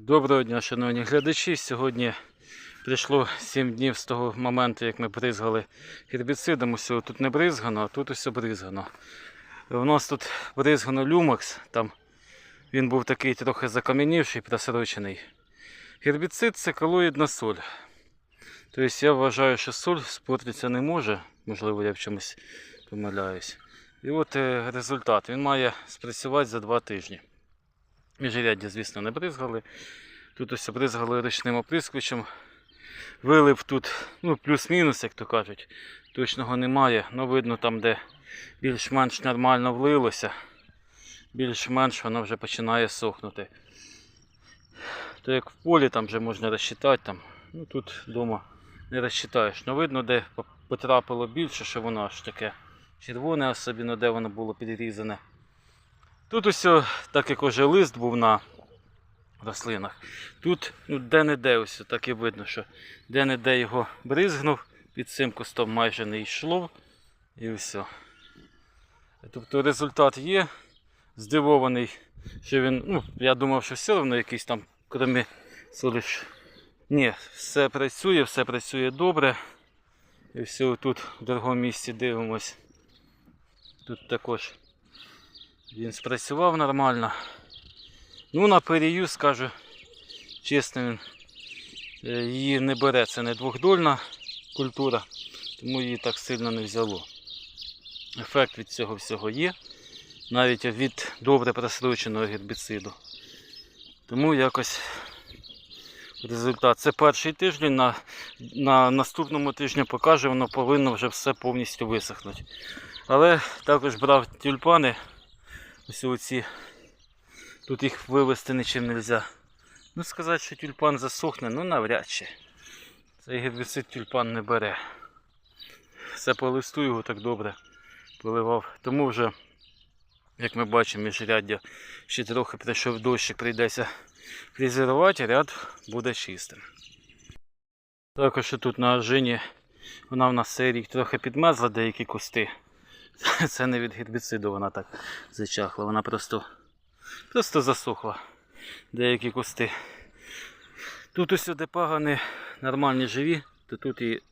Доброго дня, шановні глядачі. Сьогодні прийшло 7 днів з того моменту, як ми бризгали гербіцидом. Усього тут не бризгано, а тут усе бризгано. У нас тут бризгано люмакс, там він був такий трохи закам'янівший, просрочений. Гербіцид це колоїдна соль. Тобто я вважаю, що соль спортитися не може. Можливо, я в чомусь помиляюсь. І от е, результат. Він має спрацювати за 2 тижні. Міжряддя, звісно, не бризгали. Тут ось бризгали ручним оприскувачем. Вилив тут, ну, плюс-мінус, як то кажуть. Точного немає. Ну, видно, там, де більш-менш нормально влилося, більш-менш воно вже починає сохнути. То як в полі там вже можна розчитати, там, ну тут вдома не розчитаєш. Ну видно, де потрапило більше, що воно аж таке червоне, особливо де воно було підрізане. Тут ось, так як уже лист був на рослинах, тут ну, де-не-де ось так і видно, що де-не-де його бризгнув, під цим кустом майже не йшло. І все. Тобто результат є. Здивований, що він, ну, я думав, що все одно якийсь там, крім солиш. Ні, все працює, все працює добре. І все тут в другому місці дивимось. Тут також він спрацював нормально. Ну, на перію, скажу чесно, він е, її не бере. Це не двохдольна культура, тому її так сильно не взяло. Ефект від цього всього є, навіть від добре просроченого гербіциду. Тому якось результат. Це перший тиждень, на, на наступному тижні покаже, воно повинно вже все повністю висохнути. Але також брав тюльпани. Ось оці. Тут їх вивезти нічим не можна. Ну сказати, що тюльпан засохне, ну навряд чи. Цей гербіцид тюльпан не бере. Все по листу його так добре поливав. Тому вже, як ми бачимо, міжряддя ще трохи прийшов дощик, прийдеться фрезерувати, ряд буде чистим. Також тут на ожині вона в нас цей рік трохи підмерзла деякі кусти. Це не від гербіциду вона так зачахла, вона просто, просто засохла деякі кусти. Тут ось де пагани нормальні живі, то тут і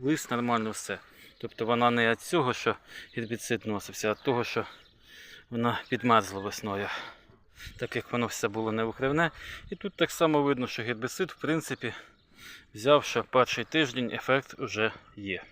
лист нормально все. Тобто вона не від цього, що гербіцид носився, а від того, що вона підмерзла весною. Так як воно все було невикривне. І тут так само видно, що гербіцид, в принципі, взяв, що перший тиждень ефект вже є.